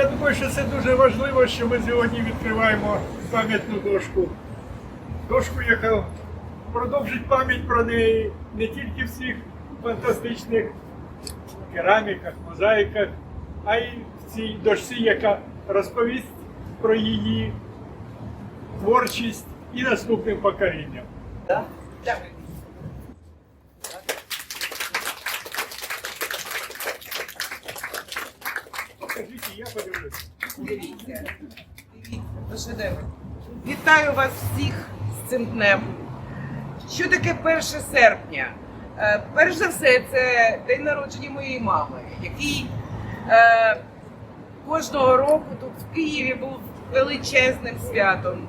Я думаю, що це дуже важливо, що ми сьогодні відкриваємо пам'ятну дошку. Дошку, яка продовжить пам'ять про неї не тільки в цих фантастичних кераміках, мозаїках, а й в цій дошці, яка розповість про її творчість і наступним поколінням. Дякую. Покажіть, і я подивлюсь. Дивіться. Вітаю вас всіх з цим днем. Що таке 1 серпня? Е, Перш за все, це день народження моєї мами, який е, кожного року тут в Києві був величезним святом.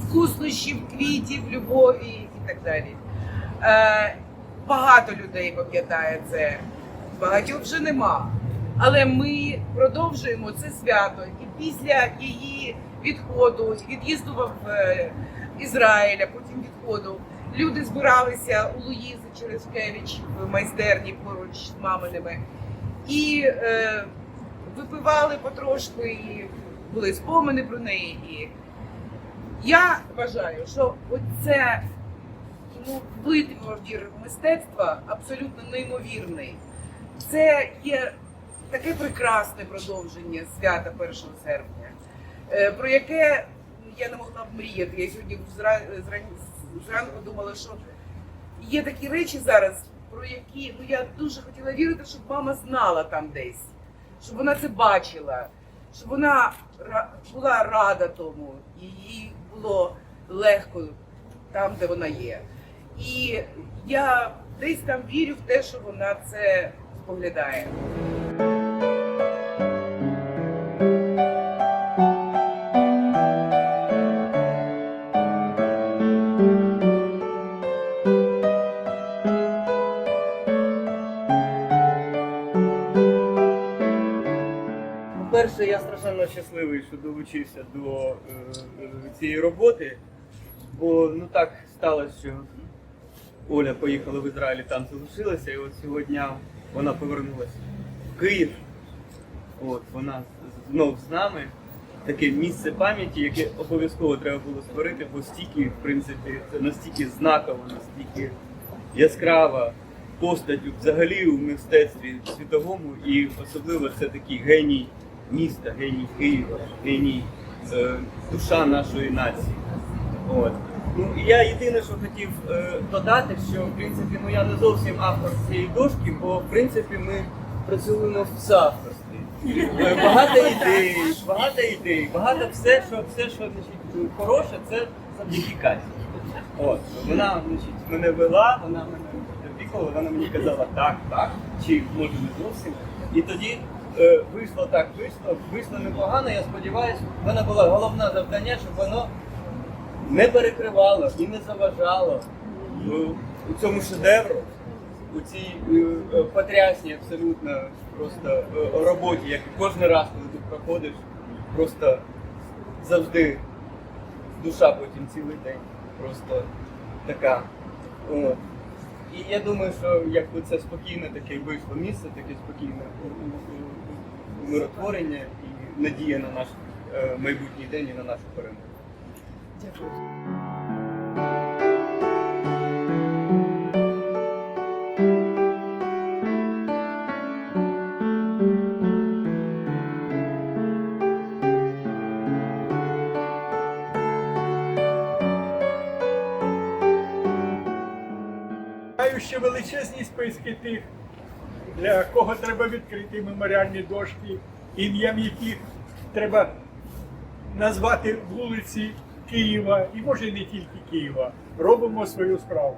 Вкуснощів, квітів, любові і так далі. Е, багато людей пам'ятає це, багатьох вже нема. Але ми продовжуємо це свято. І після її відходу, від'їзду в е, Ізраїля, потім відходу, люди збиралися у Луїзи Черешкевич в майстерні поруч з маминими і е, випивали потрошку, і були спомини про неї. І я вважаю, що оце ну, витвір мистецтва абсолютно неймовірний. Це є таке прекрасне продовження свята 1 серпня, е, про яке я не могла б мріяти. Я сьогодні зранку думала, що є такі речі зараз, про які ну, я дуже хотіла вірити, щоб мама знала там десь, щоб вона це бачила, щоб вона була рада тому, і їй було легко там, де вона є. І я десь там вірю в те, що вона це споглядає. Я страшенно щасливий, що долучився до е, е, цієї роботи, бо ну так сталося, що Оля поїхала в Ізраїль, там залишилася, і от сьогодні вона повернулася в Київ. От вона знов з нами. Таке місце пам'яті, яке обов'язково треба було створити, бо стільки, в принципі, це настільки знаково, настільки яскрава постать взагалі у мистецтві світовому, і особливо це такий геній міста, геній Києва, геній е, душа нашої нації. От. Ну, я єдине, що хотів е, додати, що в принципі ну, я не зовсім автор цієї дошки, бо в принципі ми працюємо в соавторстві. Е, Багато ідей, багато ідей, багато все, що все, що значить, хороше, це завдяки. От, вона значить, мене вела, вона мене опікувала, вона мені казала так, так, чи може не зовсім. І тоді вийшло так, вийшло, вийшло непогано, я сподіваюся, в мене було головне завдання, щоб воно не перекривало і не заважало е, у цьому шедевру, у цій е, е, потрясній абсолютно просто е, роботі, як кожен раз, коли ти проходиш, просто завжди душа потім цілий день просто така. От. І я думаю, що якби це спокійне таке вийшло місце, таке спокійне умиротворення і надія на наш е, майбутній день і на нашу перемогу. Дякую. Ще величезні списки тих, для кого треба відкрити меморіальні дошки, ім'ям яких треба назвати вулиці Києва і може не тільки Києва. Робимо свою справу.